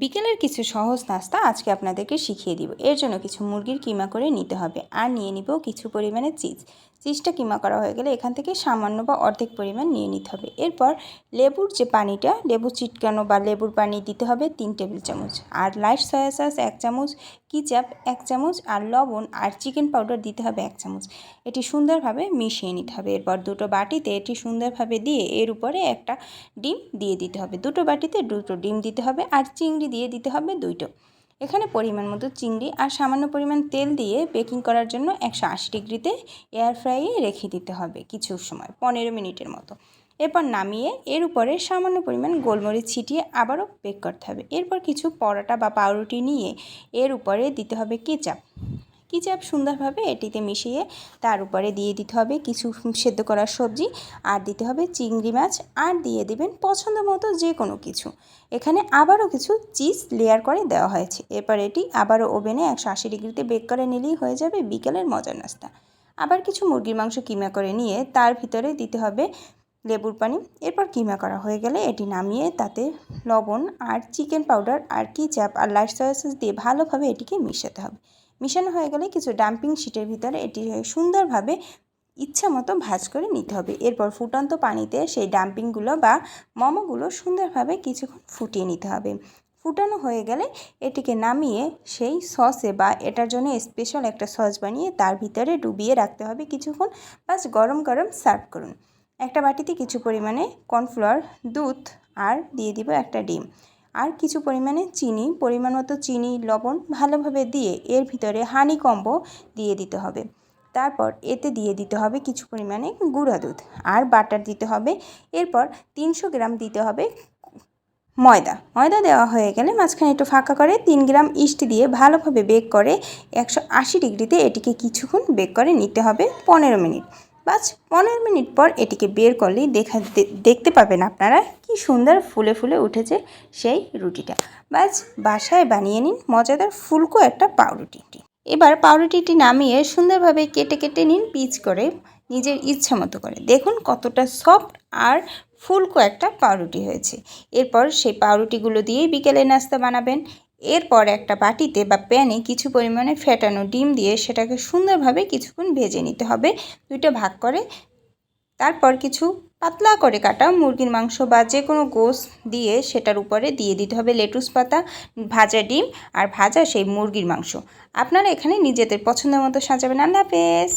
বিকেলের কিছু সহজ নাস্তা আজকে আপনাদেরকে শিখিয়ে দিব। এর জন্য কিছু মুরগির কিমা করে নিতে হবে আর নিয়ে নিব কিছু পরিমাণে চিজ। চিজটা কিমা করা হয়ে গেলে এখান থেকে সামান্য বা অর্ধেক পরিমাণ নিয়ে নিতে হবে। এরপর লেবুর যে পানিটা, লেবু চিটকানো বা লেবুর পানি দিতে হবে তিন টেবিল চামচ। আর লাইট সয়া সস এক চামচ, কিচাপ এক চামচ, আর লবণ আর চিকেন পাউডার দিতে হবে এক চামচ। এটি সুন্দরভাবে মিশিয়ে নিতে হবে। এরপর দুটো বাটিতে এটি সুন্দরভাবে দিয়ে এর উপরে একটা ডিম দিয়ে দিতে হবে। দুটো বাটিতে দুটো ডিম দিতে হবে আর চিংড়ি দিয়ে দিতে হবে দুইটো। এখানে পরিমাণ মতো চিংড়ি আর সামান্য পরিমাণ তেল দিয়ে বেকিং করার জন্য একশো আশি ডিগ্রিতে এয়ার ফ্রাইয়ে রেখে দিতে হবে কিছু সময়, পনেরো মিনিটের মতো। এরপর নামিয়ে এর উপরে সামান্য পরিমাণ গোলমরিচ ছিটিয়ে আবারও বেক করতে হবে। এরপর কিছু পরোটা বা পাউরুটি নিয়ে এর উপরে দিতে হবে কেচাপ কিচাপ সুন্দরভাবে এটিতে মিশিয়ে তার উপরে দিয়ে দিতে হবে কিছু সেদ্ধ করা সবজি, আর দিতে হবে চিংড়ি মাছ, আর দিয়ে দেবেন পছন্দ মতো যে কোনো কিছু। এখানে আবারও কিছু চিজ লেয়ার করে দেওয়া হয়েছে। এরপর এটি আবারও ওভেনে একশো আশি ডিগ্রিতে বেক করে নিলেই হয়ে যাবে বিকেলের মজার নাস্তা। আবার কিছু মুরগির মাংস কিমা করে নিয়ে তার ভিতরে দিতে হবে লেবুর পানি। এরপর কিমা করা হয়ে গেলে এটি নামিয়ে তাতে লবণ আর চিকেন পাউডার আর কিচাপ আর লাইট সয়া সস দিয়ে ভালোভাবে এটিকে মিশাতে হবে। মিশানো হয়ে গেলে কিছু ডাম্পিং শিটের ভিতরে এটি সুন্দরভাবে ইচ্ছা মতো ভাজ করে নিতে হবে। এরপর ফুটন্ত পানিতে সেই ডাম্পিংগুলো বা মোমোগুলো সুন্দরভাবে কিছুক্ষণ ফুটিয়ে নিতে হবে। ফুটানো হয়ে গেলে এটিকে নামিয়ে সেই সসে বা এটার জন্য স্পেশাল একটা সস বানিয়ে তার ভিতরে ডুবিয়ে রাখতে হবে কিছুক্ষণ। বাস গরম গরম সার্ভ করুন। একটা বাটিতে কিছু পরিমাণে কর্নফ্লাওয়ার, দুধ আর দিয়ে দিব একটা ডিম। আর কিছু পরিমাণে চিনি, পরিমাণ মতো চিনি, লবণ ভালোভাবে দিয়ে এর ভিতরে হানি কম্বো দিয়ে দিতে হবে। তারপর এতে দিয়ে দিতে হবে কিছু পরিমাণে গুঁড়া দুধ আর বাটার দিতে হবে। এরপর তিনশো গ্রাম দিতে হবে ময়দা। ময়দা দেওয়া হয়ে গেলে মাঝখানে একটু ফাঁকা করে তিন গ্রাম ইস্ট দিয়ে ভালোভাবে বেক করে একশো আশি ডিগ্রিতে এটিকে কিছুক্ষণ বেক করে নিতে হবে পনেরো মিনিট। বাস পনেরো মিনিট পর এটিকে বের করলেই দেখা দেখতে পাবেন আপনারা কি সুন্দর ফুলে ফুলে উঠেছে সেই রুটিটা। বাস বাসায় বানিয়ে নিন মজাদার ফুলকো একটা পাউরুটি। এবার পাউরুটিটি নামিয়ে সুন্দরভাবে কেটে কেটে নিন পিচ করে নিজের ইচ্ছা মতো করে। দেখুন কতটা সফট আর ফুলকো একটা পাউরুটি হয়েছে। এরপর সেই পাউরুটিগুলো দিয়েই বিকেলে নাস্তা বানাবেন। এরপর একটা বাটিতে বা প্যানে কিছু পরিমাণে ফেটানো ডিম দিয়ে সেটাকে সুন্দরভাবে কিছুক্ষণ ভেজে নিতে হবে। দুইটা ভাগ করে। তারপর কিছু পাতলা করে কাটা মুরগির মাংস বা যে কোনো গোস দিয়ে সেটার উপরে দিয়ে দিতে হবে লেটুস পাতা, ভাজা ডিম আর ভাজা সেই মুরগির মাংস। আপনারা এখানে নিজেদের পছন্দের মতো সাজাবেন। আল্লাহ হাফেজ।